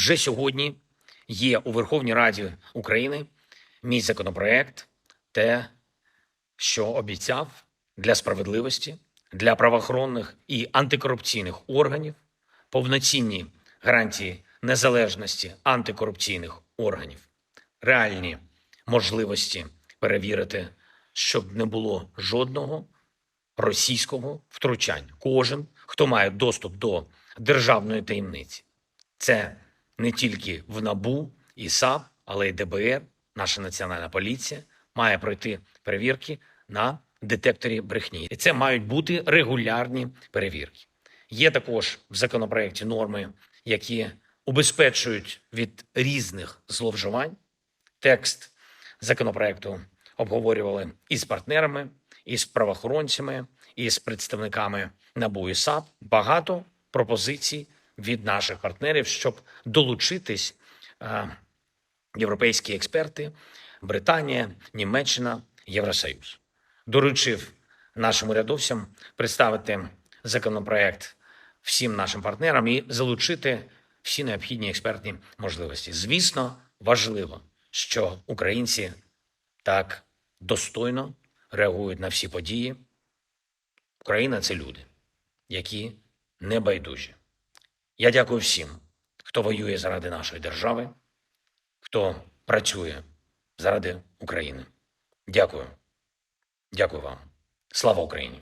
вже сьогодні є у Верховній Раді України мій законопроект, те, що обіцяв для справедливості, для правоохоронних і антикорупційних органів, повноцінні гарантії незалежності антикорупційних органів, реальні можливості перевірити, щоб не було жодного російського втручання. Кожен, хто має доступ до державної таємниці, це не тільки в НАБУ і САП, але й ДБР, наша національна поліція має пройти перевірки на детекторі брехні. І це мають бути регулярні перевірки. Є також в законопроекті норми, які убезпечують від різних зловживань. Текст законопроекту обговорювали і з партнерами, і з правоохоронцями, і з представниками НАБУ і САП. Багато пропозицій від наших партнерів, щоб долучитись е, європейські експерти, Британія, Німеччина, Євросоюз. Доручив нашим урядовцям представити законопроект всім нашим партнерам і залучити всі необхідні експертні можливості. Звісно, важливо, що українці так достойно реагують на всі події. Україна це люди, які не байдужі. Я дякую всім, хто воює заради нашої держави, хто працює заради України. Дякую. Дякую вам. Слава Україні!